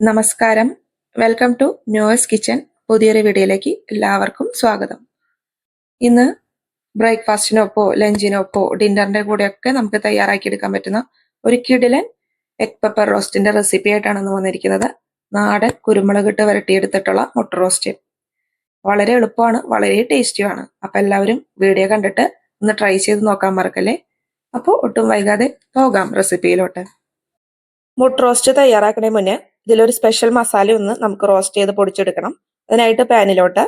നമസ്കാരം. Welcome to news kitchen പുതിയൊരു വീഡിയോയിലേക്ക് എല്ലാവർക്കും സ്വാഗതം. ഇന്ന് ബ്രേക്ക്ഫാസ്റ്റിനൊപ്പോ ലഞ്ചിനൊപ്പോ ഡിന്നറിന്റെ കൂടെയൊക്കെ നമുക്ക് തയ്യാറാക്കി എടുക്കാൻ പറ്റുന്ന ഒരു കിടിലൻ എഗ് പെപ്പർ റോസ്റ്റിന്റെ റെസിപ്പി ആയിട്ടാണ് ഇന്ന് വന്നിരിക്കുന്നത്. നാടൻ കുരുമുളക് ഇട്ട് വരട്ടിയെടുത്തിട്ടുള്ള മുട്ട റോസ്റ്റ് വളരെ എളുപ്പമാണ് വളരെ ടേസ്റ്റിയുമാണ് അപ്പൊ എല്ലാവരും വീഡിയോ കണ്ടിട്ട് ഒന്ന് ട്രൈ ചെയ്ത് നോക്കാൻ മറക്കല്ലേ? അപ്പോൾ ഒട്ടും വൈകാതെ പോകാം റെസിപ്പിയിലോട്ട് മുട്ട റോസ്റ്റ് തയ്യാറാക്കണേ മുന്നേ ഇതിലൊരു സ്പെഷ്യൽ മസാല ഒന്ന് നമുക്ക് റോസ്റ്റ് ചെയ്ത് പൊടിച്ചെടുക്കണം. അതിനായിട്ട് പാനിലോട്ട്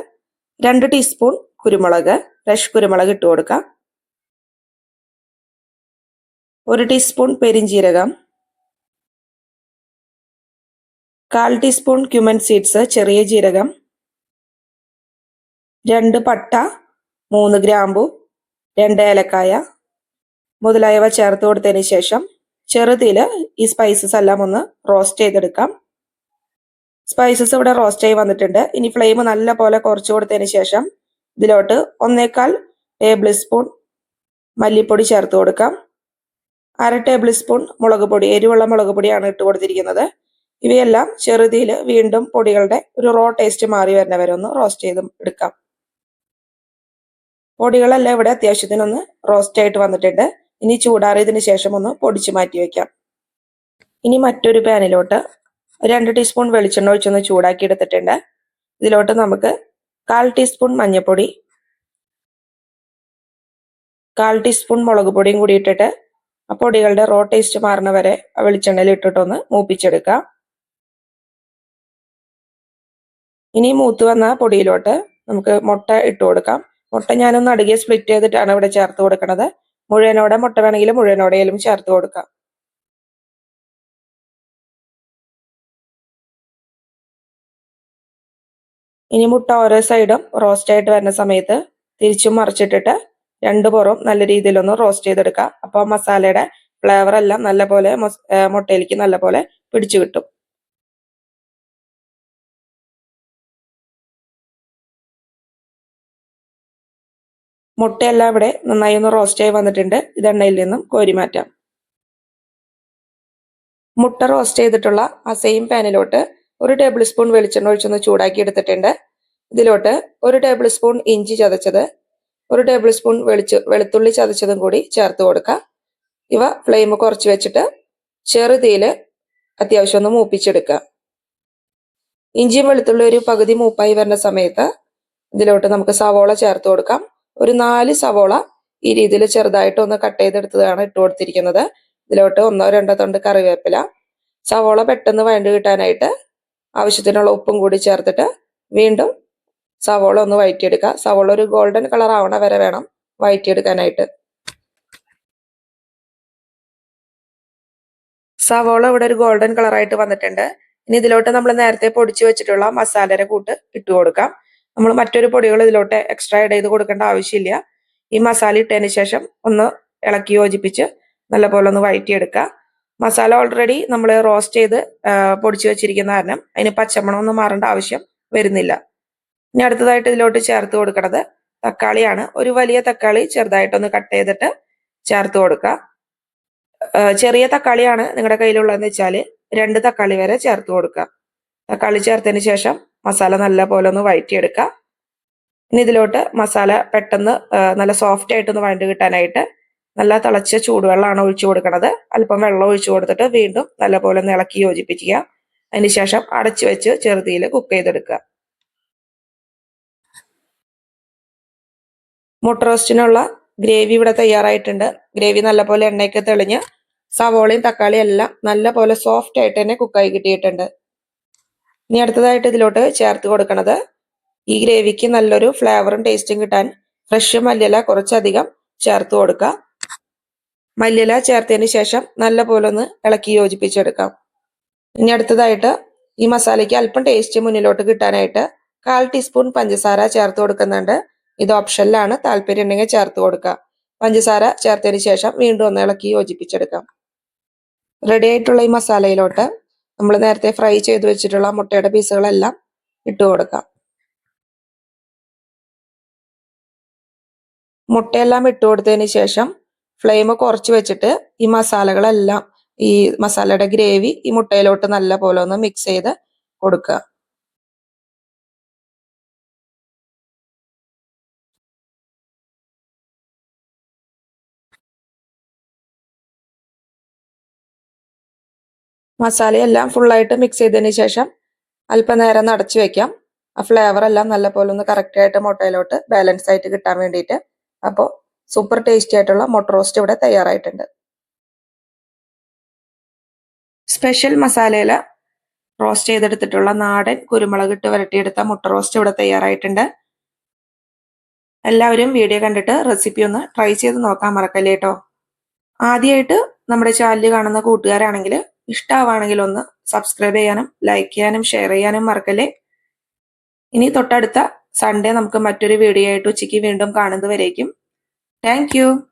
രണ്ട് ടീസ്പൂൺ കുരുമുളക് ഫ്രഷ് കുരുമുളക് ഇട്ട് കൊടുക്കാം. ഒരു ടീസ്പൂൺ പെരിഞ്ചീരകം കാൽ ടീസ്പൂൺ ക്യുമൻ സീഡ്സ് ചെറിയ ജീരകം. രണ്ട് പട്ട മൂന്ന് ഗ്രാമ്പു രണ്ട് ഏലക്കായ മുതലായവ ചേർത്ത് കൊടുത്തതിന് ശേഷം ചെറുതിൽ ഈ സ്പൈസസ് എല്ലാം ഒന്ന് റോസ്റ്റ് ചെയ്തെടുക്കാം. സ്പൈസസ് ഇവിടെ റോസ്റ്റ് ആയി വന്നിട്ടുണ്ട്. ഇനി ഫ്ലെയിം നല്ല പോലെ കുറച്ച് കൊടുത്തതിന് ശേഷം ഇതിലോട്ട് ഒന്നേക്കാൽ ടേബിൾ സ്പൂൺ മല്ലിപ്പൊടി ചേർത്ത് കൊടുക്കാം. അര ടേബിൾ സ്പൂൺ മുളക് പൊടി എരിവുള്ള മുളക് പൊടിയാണ് ഇട്ട് കൊടുത്തിരിക്കുന്നത്. ഇവയെല്ലാം ചെറുതിയിൽ വീണ്ടും പൊടികളുടെ ഒരു റോ ടേസ്റ്റ് മാറി വരുന്ന വരെ ഒന്ന് റോസ്റ്റ് ചെയ്ത് എടുക്കാം. പൊടികളെല്ലാം ഇവിടെ അത്യാവശ്യത്തിനൊന്ന് റോസ്റ്റ് ആയിട്ട് വന്നിട്ടുണ്ട്. ഇനി ചൂടാറിയതിന് ശേഷം ഒന്ന് പൊടിച്ച് മാറ്റി വയ്ക്കാം ഇനി മറ്റൊരു പാനിലോട്ട് രണ്ട് ടീസ്പൂൺ വെളിച്ചെണ്ണ ഒഴിച്ചൊന്ന് ചൂടാക്കി എടുത്തിട്ടുണ്ട് ഇതിലോട്ട് നമുക്ക് കാൽ ടീസ്പൂൺ മഞ്ഞൾപ്പൊടി കാൽ ടീസ്പൂൺ മുളക് പൊടിയും കൂടി ഇട്ടിട്ട് ആ പൊടികളുടെ റോ ടേസ്റ്റ് മാറുന്ന വരെ ആ വെളിച്ചെണ്ണയിൽ ഇട്ടിട്ടൊന്ന് മൂപ്പിച്ചെടുക്കാം. ഇനി മൂത്ത് വന്ന പൊടിയിലോട്ട് നമുക്ക് മുട്ട ഇട്ട് കൊടുക്കാം. മുട്ട ഞാനൊന്ന് അടുകെ സ്പ്ലിറ്റ് ചെയ്തിട്ടാണ് ഇവിടെ ചേർത്ത് കൊടുക്കുന്നത് മുഴുവനോടെ മുട്ട വേണമെങ്കിൽ മുഴുവനോടെയും ചേർത്ത് കൊടുക്കാം. ഇനി മുട്ട ഓരോ സൈഡും റോസ്റ്റ് ആയിട്ട് വരുന്ന സമയത്ത് തിരിച്ചും മറിച്ചിട്ടിട്ട് രണ്ട് പുറവും നല്ല രീതിയിലൊന്ന് റോസ്റ്റ് ചെയ്തെടുക്കുക. അപ്പോൾ മസാലയുടെ ഫ്ലേവർ എല്ലാം നല്ലപോലെ മുട്ടയിലേക്ക് നല്ലപോലെ പിടിച്ചു കിട്ടും. മുട്ടയെല്ലാം ഇവിടെ നന്നായി ഒന്ന് റോസ്റ്റ് ആയി വന്നിട്ടുണ്ട്. ഇത് എണ്ണയിൽ നിന്നും കോരി മാറ്റാം. മുട്ട റോസ്റ്റ് ചെയ്തിട്ടുള്ള ആ സെയിം പാനിലോട്ട് ഒരു ടേബിൾ സ്പൂൺ വെളിച്ചെണ്ണ ഒഴിച്ചൊന്ന് ചൂടാക്കി എടുത്തിട്ടുണ്ട് ഇതിലോട്ട് ഒരു ടേബിൾ സ്പൂൺ ഇഞ്ചി ചതച്ചത് ഒരു ടേബിൾ സ്പൂൺ വെളിച്ച് വെളുത്തുള്ളി ചതച്ചതും കൂടി ചേർത്ത് കൊടുക്കുക ഇവ ഫ്ലെയിം കുറച്ച് വെച്ചിട്ട് ചെറുതീയിൽ അത്യാവശ്യം ഒന്ന് മൂപ്പിച്ചെടുക്കുക. ഇഞ്ചിയും വെളുത്തുള്ളി ഒരു പകുതി മൂപ്പായി വരുന്ന സമയത്ത് ഇതിലോട്ട് നമുക്ക് സവോള ചേർത്ത് കൊടുക്കാം. ഒരു നാല് സവോള ഈ രീതിയിൽ ചെറുതായിട്ട് ഒന്ന് കട്ട് ചെയ്തെടുത്തതാണ് ഇട്ട് കൊടുത്തിരിക്കുന്നത്. ഇതിലോട്ട് ഒന്നോ രണ്ടോ തൊണ്ട് കറിവേപ്പില. സവോള പെട്ടെന്ന് വഴണ്ട് കിട്ടാനായിട്ട് ആവശ്യത്തിനുള്ള ഉപ്പും കൂടി ചേർത്തിട്ട് വീണ്ടും സവോള ഒന്ന് വഴറ്റിയെടുക്കുക സവോള ഒരു ഗോൾഡൻ കളർ ആവണ വരെ വേണം വഴറ്റിയെടുക്കാനായിട്ട് സവോള ഇവിടെ ഒരു ഗോൾഡൻ കളറായിട്ട് വന്നിട്ടുണ്ട്. ഇനി ഇതിലോട്ട് നമ്മൾ നേരത്തെ പൊടിച്ചു വെച്ചിട്ടുള്ള മസാലയുടെ കൂട്ട് ഇട്ട് കൊടുക്കാം. നമ്മൾ മറ്റൊരു പൊടികൾ ഇതിലോട്ട് എക്സ്ട്രാ ആഡ് ചെയ്ത് കൊടുക്കേണ്ട ആവശ്യമില്ല. ഈ മസാല ഇട്ടതിന് ശേഷം ഒന്ന് ഇളക്കി യോജിപ്പിച്ച് നല്ലപോലെ ഒന്ന് വഴറ്റിയെടുക്കുക മസാല ഓൾറെഡി നമ്മൾ റോസ്റ്റ് ചെയ്ത് പൊടിച്ചു വെച്ചിരിക്കുന്ന കാരണം അതിന് പച്ചമണം ഒന്നും മാറേണ്ട ആവശ്യം വരുന്നില്ല. ഇനി അടുത്തതായിട്ട് ഇതിലോട്ട് ചേർത്ത് കൊടുക്കണത് തക്കാളിയാണ്. ഒരു വലിയ തക്കാളി ചെറുതായിട്ടൊന്ന് കട്ട് ചെയ്തിട്ട് ചേർത്ത് കൊടുക്കുക ചെറിയ തക്കാളിയാണ് നിങ്ങളുടെ കയ്യിലുള്ളതെന്ന് വെച്ചാൽ രണ്ട് തക്കാളി വരെ ചേർത്ത് കൊടുക്കുക തക്കാളി ചേർത്തതിന് ശേഷം മസാല നല്ല പോലെ ഒന്ന് വഴറ്റിയെടുക്കുക ഇനി ഇതിലോട്ട് മസാല പെട്ടെന്ന് നല്ല സോഫ്റ്റ് ആയിട്ടൊന്ന് വഴണ്ട് കിട്ടാനായിട്ട് നല്ല തിളച്ച ചൂടുവെള്ളമാണ് ഒഴിച്ചു കൊടുക്കുന്നത് അല്പം വെള്ളം ഒഴിച്ചു കൊടുത്തിട്ട് വീണ്ടും നല്ലപോലെ ഒന്ന് ഇളക്കി യോജിപ്പിക്കുക. അതിനുശേഷം അടച്ചു വെച്ച് ചെറുതീയിൽ കുക്ക് ചെയ്തെടുക്കുക. മുട്ട റോസ്റ്റിനുള്ള ഗ്രേവി ഇവിടെ തയ്യാറായിട്ടുണ്ട്. ഗ്രേവി നല്ലപോലെ എണ്ണയൊക്കെ തെളിഞ്ഞ് സവോളയും തക്കാളിയും എല്ലാം നല്ലപോലെ സോഫ്റ്റ് ആയിട്ട് തന്നെ കുക്കായി കിട്ടിയിട്ടുണ്ട്. ഇനി അടുത്തതായിട്ട് ഇതിലോട്ട് ചേർത്ത് കൊടുക്കുന്നത് ഈ ഗ്രേവിക്ക് നല്ലൊരു ഫ്ലേവറും ടേസ്റ്റും കിട്ടാൻ ഫ്രഷ് മല്ലിയില കുറച്ചധികം ചേർത്ത് കൊടുക്കുക. മല്ലിയില ചേർത്തതിന് ശേഷം നല്ലപോലെ ഒന്ന് ഇളക്കി യോജിപ്പിച്ചെടുക്കാം. ഇനി അടുത്തതായിട്ട് ഈ മസാലയ്ക്ക് അല്പം ടേസ്റ്റ് മുന്നിലോട്ട് കിട്ടാനായിട്ട് കാൽ ടീസ്പൂൺ പഞ്ചസാര ചേർത്ത് കൊടുക്കുന്നുണ്ട്. ഇത് ഓപ്ഷനിലാണ് താല്പര്യം ഉണ്ടെങ്കിൽ ചേർത്ത് കൊടുക്കുക പഞ്ചസാര ചേർത്തതിന് ശേഷം വീണ്ടും ഒന്ന് ഇളക്കി യോജിപ്പിച്ചെടുക്കാം. റെഡി ആയിട്ടുള്ള ഈ മസാലയിലോട്ട് നമ്മൾ നേരത്തെ ഫ്രൈ ചെയ്ത് വെച്ചിട്ടുള്ള മുട്ടയുടെ പീസുകളെല്ലാം ഇട്ട് കൊടുക്കാം. മുട്ടയെല്ലാം ഇട്ട് കൊടുത്തതിന് ശേഷം ഫ്ലെയിം കുറച്ച് വെച്ചിട്ട് ഈ മസാലകളെല്ലാം ഈ മസാലയുടെ ഗ്രേവി ഈ മുട്ടയിലോട്ട് നല്ല പോലെ ഒന്ന് മിക്സ് ചെയ്ത് കൊടുക്കുക. മസാലയെല്ലാം ഫുള്ളായിട്ട് മിക്സ് ചെയ്തതിന് ശേഷം അല്പനേരം നടച്ചു വെക്കാം. ആ ഫ്ലേവർ എല്ലാം നല്ല പോലെ ഒന്ന് കറക്റ്റ് ആയിട്ട് മുട്ടയിലോട്ട് ബാലൻസ് ആയിട്ട് കിട്ടാൻ വേണ്ടിയിട്ട്. അപ്പോൾ സൂപ്പർ ടേസ്റ്റി ആയിട്ടുള്ള മുട്ട റോസ്റ്റ് ഇവിടെ തയ്യാറായിട്ടുണ്ട്. സ്പെഷ്യൽ മസാലയിൽ റോസ്റ്റ് ചെയ്തെടുത്തിട്ടുള്ള നാടൻ കുരുമുളക് ഇട്ട് വരട്ടിയെടുത്ത മുട്ട റോസ്റ്റ് ഇവിടെ തയ്യാറായിട്ടുണ്ട്. എല്ലാവരും വീഡിയോ കണ്ടിട്ട് റെസിപ്പി ഒന്ന് ട്രൈ ചെയ്ത് നോക്കാൻ മറക്കല്ലേ കേട്ടോ ആദ്യമായിട്ട് നമ്മുടെ ചാനൽ കാണുന്ന കൂട്ടുകാരാണെങ്കിൽ ഇഷ്ടമാവാണെങ്കിൽ ഒന്ന് സബ്സ്ക്രൈബ് ചെയ്യാനും ലൈക്ക് ചെയ്യാനും ഷെയർ ചെയ്യാനും മറക്കല്ലേ. ഇനി തൊട്ടടുത്ത സൺഡേ നമുക്ക് മറ്റൊരു വീഡിയോ ആയിട്ട് ഉച്ചയ്ക്ക് വീണ്ടും കാണുന്നതുവരേക്കും thank you.